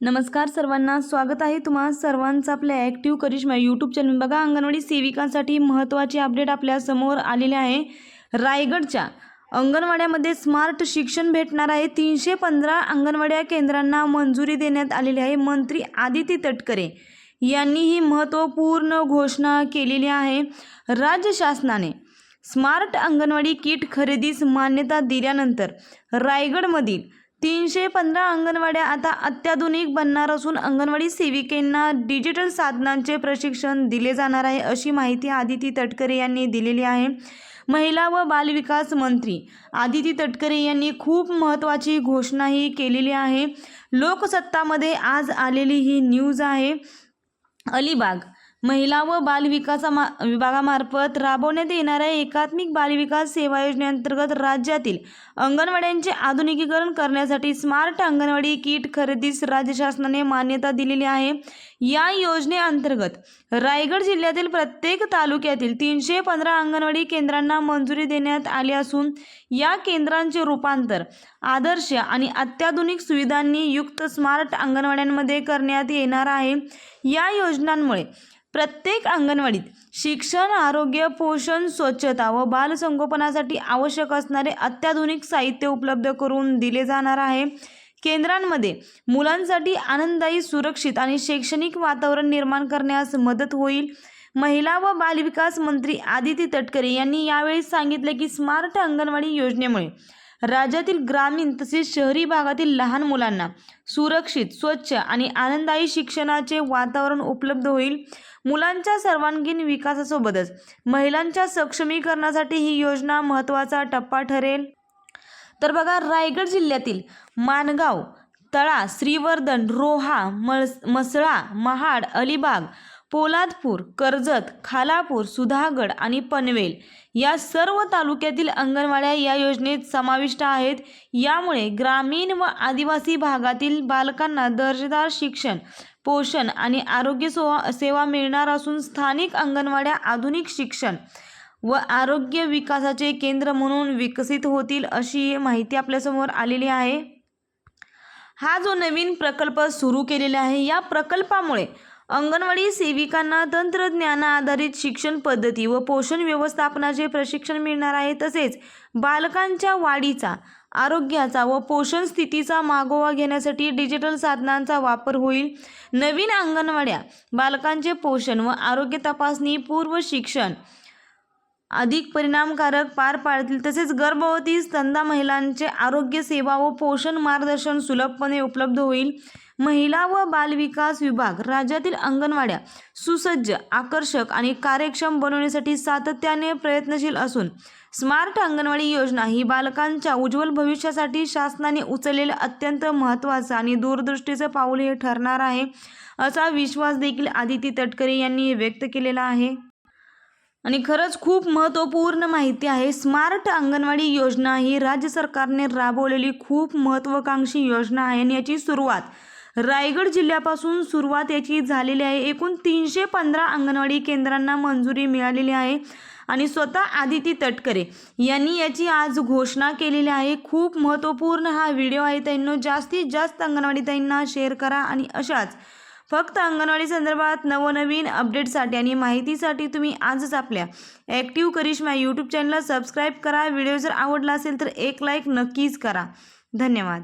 नमस्कार सर्वांना स्वागत आहे तुम्हा सर्वांचं आपल्या ॲक्टिव्ह करिश्मा यूट्यूब चॅनल बघा अंगणवाडी सेविकांसाठी महत्त्वाचे अपडेट आपल्यासमोर आलेले आहे. रायगडच्या अंगणवाड्यामध्ये स्मार्ट शिक्षण भेटणार आहे. तीनशे पंधरा अंगणवाड्या केंद्रांना मंजुरी देण्यात आलेली आहे. मंत्री आदिती तटकरे यांनी ही महत्त्वपूर्ण घोषणा केलेली आहे. राज्य शासनाने स्मार्ट अंगणवाडी किट खरेदीस मान्यता दिल्यानंतर रायगडमधील तीनशे पंधरा अंगणवाड्या आता अत्याधुनिक बनणार असून अंगणवाडी सेविकेंना डिजिटल साधनांचे प्रशिक्षण दिले जाणार आहे अशी माहिती आदिती तटकरे यांनी दिलेली आहे. महिला व बालविकास मंत्री आदिती तटकरे यांनी खूप महत्त्वाची घोषणाही केलेली आहे. लोकसत्तामध्ये आज आलेली ही न्यूज आहे. अलिबाग महिला व बालविकासा मा विभागामार्फत राबवण्यात येणाऱ्या एकात्मिक बालविकास सेवा योजनेअंतर्गत राज्यातील अंगणवाड्यांचे आधुनिकीकरण करण्यासाठी स्मार्ट अंगणवाडी किट खरेदीस राज्य शासनाने मान्यता दिलेली आहे. या योजनेअंतर्गत रायगड जिल्ह्यातील प्रत्येक तालुक्यातील तीनशे पंधरा अंगणवाडी केंद्रांना मंजुरी देण्यात आली असून या केंद्रांचे रूपांतर आदर्श आणि अत्याधुनिक सुविधांनी युक्त स्मार्ट अंगणवाड्यांमध्ये करण्यात येणार आहे. या योजनांमुळे प्रत्येक अंगणवाडीत शिक्षण आरोग्य पोषण स्वच्छता व बालसंगोपनासाठी आवश्यक असणारे अत्याधुनिक साहित्य उपलब्ध करून दिले जाणार आहे. केंद्रांमध्ये मुलांसाठी आनंददायी सुरक्षित आणि शैक्षणिक वातावरण निर्माण करण्यास मदत होईल. महिला व बालविकास मंत्री आदिती तटकरे यांनी यावेळी सांगितले की स्मार्ट अंगणवाडी योजनेमुळे राज्यातील ग्रामीण तसेच शहरी भागातील लहान मुलांना सुरक्षित स्वच्छ आणि आनंददायी शिक्षणाचे वातावरण उपलब्ध होईल. मुलांच्या सर्वांगीण विकासासोबतच महिलांच्या सक्षमीकरणासाठी ही योजना महत्त्वाचा टप्पा ठरेल. तर बघा रायगड जिल्ह्यातील माणगाव तळा श्रीवर्धन रोहा मळ मसळा महाड अलिबाग पोलादपूर कर्जत खालापूर सुधागड आणि पनवेल या सर्व तालुक्यातील अंगणवाड्या या योजनेत समाविष्ट आहेत. यामुळे ग्रामीण व आदिवासी भागातील बालकांना दर्जेदार शिक्षण पोषण आणि आरोग्य सेवा मिळणार असून स्थानिक अंगणवाड्या आधुनिक शिक्षण व आरोग्य विकासाचे केंद्र म्हणून विकसित होतील अशी माहिती आपल्यासमोर आलेली आहे. हा जो नवीन प्रकल्प सुरू केलेला आहे या प्रकल्पामुळे अंगणवाडी सेविकांना तंत्रज्ञान आधारित शिक्षण पद्धती व पोषण व्यवस्थापनाचे प्रशिक्षण मिळणार आहे. तसेच बालकांच्या वाढीचा आरोग्याचा व पोषण स्थितीचा मागोवा घेण्यासाठी डिजिटल साधनांचा वापर होईल. नवीन अंगणवाड्या बालकांचे पोषण व आरोग्य तपासणी पूर्व शिक्षण अधिक परिणामकारक पार पाडतील. तसेच गर्भवती स्तंदा महिलांचे आरोग्य सेवा व पोषण मार्गदर्शन सुलभपणे उपलब्ध होईल. महिला व बालविकास विभाग राज्यातील अंगणवाड्या सुसज्ज आकर्षक आणि कार्यक्षम बनवण्यासाठी सातत्याने प्रयत्नशील असून स्मार्ट अंगणवाडी योजना ही बालकांच्या उज्ज्वल भविष्यासाठी शासनाने उचललेलं अत्यंत महत्त्वाचं आणि दूरदृष्टीचं पाऊल हे ठरणार आहे असा विश्वास देखील आदिती तटकरे यांनी व्यक्त केलेला आहे. आणि खरंच खूप महत्त्वपूर्ण माहिती आहे स्मार्ट अंगणवाडी योजना ही राज्य सरकारने राबवलेली खूप महत्त्वाकांक्षी योजना आहे आणि याची सुरुवात रायगड जिल्ह्यापासून सुरुवात याची झालेली आहे. एकूण तीनशे पंधरा अंगणवाडी केंद्रांना मंजुरी मिळालेली आहे आणि स्वतः आदिती तटकरे यांनी याची आज घोषणा केलेली आहे. खूप महत्त्वपूर्ण हा व्हिडिओ आहे. त्यांनो जास्तीत जास्त अंगणवाडी ताईंना शेअर करा आणि अशाच फक्त अंगणवाडी संदर्भात नवनवीन अपडेटसाठी आणि माहितीसाठी तुम्ही आजच आपल्या ॲक्टिव्ह करिश्मा यूट्यूब चॅनलला सबस्क्राईब करा. व्हिडिओ जर आवडला असेल तर एक लाईक नक्कीच करा. धन्यवाद.